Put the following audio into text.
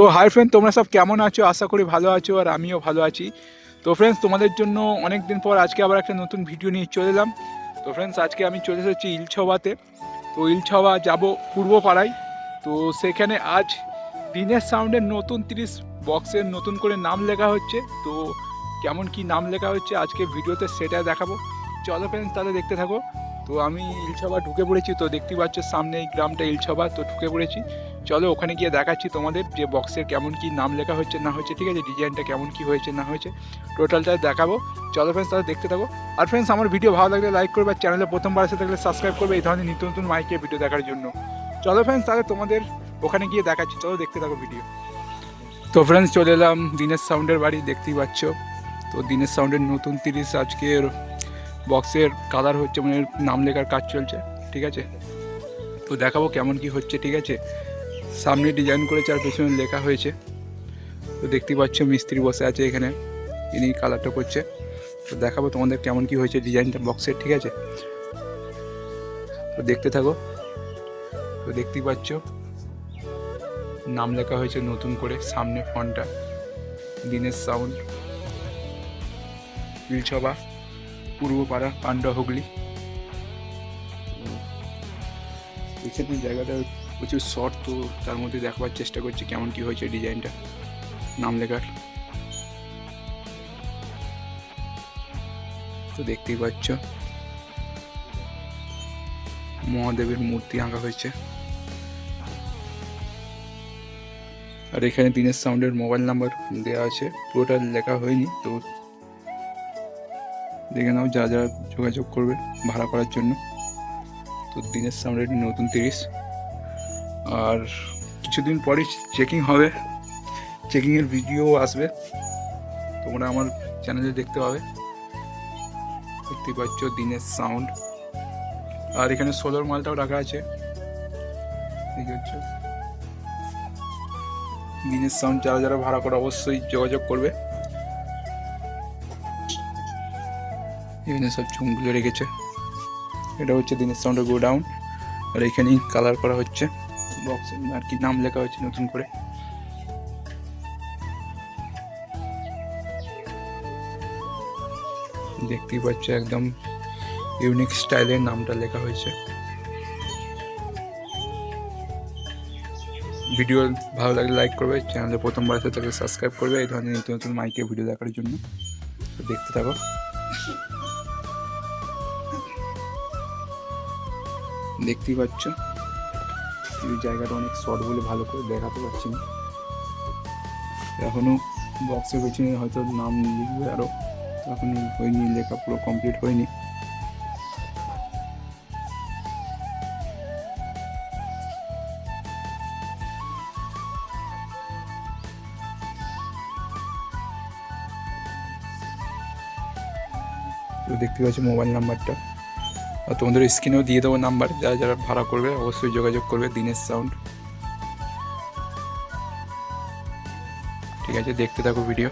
তো hi friend তোমরা সব কেমন আছো? আশা করি ভালো আছো আর আমিও ভালো আছি। তো ফ্রেন্ডস তোমাদের জন্য অনেক দিন পর আজকে আবার একটা নতুন ভিডিও নিয়ে চলে এলাম। তো ফ্রেন্ডস আজকে আমি চলে এসেছি ইলছবাতে। তো ইলছবা যাব পূর্বপাড়ায়। তো সেখানে আজ দিনের সাউন্ডের নতুন তিরিশ বক্সের নতুন করে নাম লেখা হচ্ছে। তো কেমন কি নাম লেখা হচ্ছে, আজকে ভিডিওতে সেটা দেখাবো। চলো ফ্রেন্ডস তাহলে দেখতে থাকো। তো আমি ইলছবা ঢুকে পড়েছি, তো দেখতেই পাচ্ছ সামনে এই গ্রামটা ইলছবা, তো ঢুকে পড়েছি। চলো ওখানে গিয়ে দেখাচ্ছি তোমাদের যে বক্সের কেমন কি নাম লেখা হচ্ছে, না হচ্ছে, ঠিক আছে? ডিজাইনটা কেমন কি হয়েছে, না হয়েছে? টোটালটা দেখাবো। চলো ফ্রেন্ডস তাহলে দেখতে থাকো। আর ফ্রেন্ডস আমার ভিডিও ভালো লাগলে লাইক করবে, আর চ্যানেলে প্রথমবার এসে থাকলে সাবস্ক্রাইব করবে, এই ধরনের নিত্য নতুন মাইকে ভিডিও দেখার জন্য। চলো ফ্রেন্ডস তাহলে তোমাদের ওখানে গিয়ে দেখাচ্ছি। চলো দেখতে থাকো ভিডিও তো ফ্রেন্ডস চলে এলাম দিনের সাউন্ডের বাড়ি, দেখতেই পাচ্ছ। তো দিনের সাউন্ডের নতুন তিরিশ আজকের বক্সের কালার হচ্ছে মানে নাম লেখার কাজ চলছে, ঠিক আছে? তো দেখাবো কেমন কি হচ্ছে, ঠিক আছে? সামনে ডিজাইন করেছে আর পেছনে লেখা হয়েছে। তো দেখতেই পাচ্ছ মিস্ত্রি বসে আছে এখানে, ইনি কালারটা করছে। তো দেখাবো তোমাদের কেমন কি হয়েছে ডিজাইনটা বক্সের ঠিক আছে? তো দেখতে থাকো। তো দেখতেই পাচ্ছ, নাম লেখা হয়েছে নতুন করে, সামনে ফোনটা। দিনের সাউন্ড বিলছবা পূর্বপাড়া, পান্ডা হুগলি। এখানে জায়গাটা প্রচুর শর্ট তো তার মধ্যে দেখবার চেষ্টা করছি কেমন কি হয়েছে ডিজাইনটা, নাম লেখার। তো দেখতেই পাচ্ছ। মহাদেবের মূর্তি আঁকা হয়েছে। আর এখানে দিনের সাউন্ডের মোবাইল নাম্বার দেওয়া আছে, পুরোটা লেখা হয়নি, তো দেখে নাও যা যা যোগাযোগ করবে ভাড়া করার জন্য। তো দিনের সাউন্ডের নতুন তিরিশ। আর কিছুদিন পরেই চেকিং হবে। চেকিংয়ের ভিডিও আসবে। তোমরা আমার চ্যানেলে দেখতে পাবে। দেখতে পাচ্ছ দিনের সাউন্ড আর এখানে সোলার মালটাও রাখা আছে। পাচ্ছ? দিনের সাউন্ড যারা যারা ভাড়া করে অবশ্যই যোগাযোগ করবে। এখানে সব চুমগুলো রেখেছে। এটা হচ্ছে দিনের সাউন্ডের গোডাউন। আর এখানেই কালার করা হচ্ছে। বক্স আর কি নাম লেখা হচ্ছে নতুন করে। দেখতেই পাচ্ছ একদম ইউনিক স্টাইলের নামটা লেখা হয়েছে। ভিডিও ভালো লাগলে লাইক করবে চ্যানেলে প্রথমবার এসে তাহলে সাবস্ক্রাইব করবে। এই ধরনের নতুন নতুন মাইকে ভিডিও দেখার জন্য। দেখতে থাকো। দেখতেই পাচ্ছ। জায়গাটা অনেক শর্ট বলে ভালো করে দেখাতে পারছি না। এখনও বক্সের পেছনে হয়তো নাম লিখবে আরও এখন হয়নি লেখা পুরো কমপ্লিট হয়নি। তো দেখতে পাচ্ছি মোবাইল নাম্বারটা। আর তোমাদের স্ক্রিনেও দিয়ে দেবো নাম্বার, যারা যারা ভাড়া করবে, অবশ্যই যোগাযোগ করবে দিনের সাউন্ড ঠিক আছে, দেখতে থাকো ভিডিও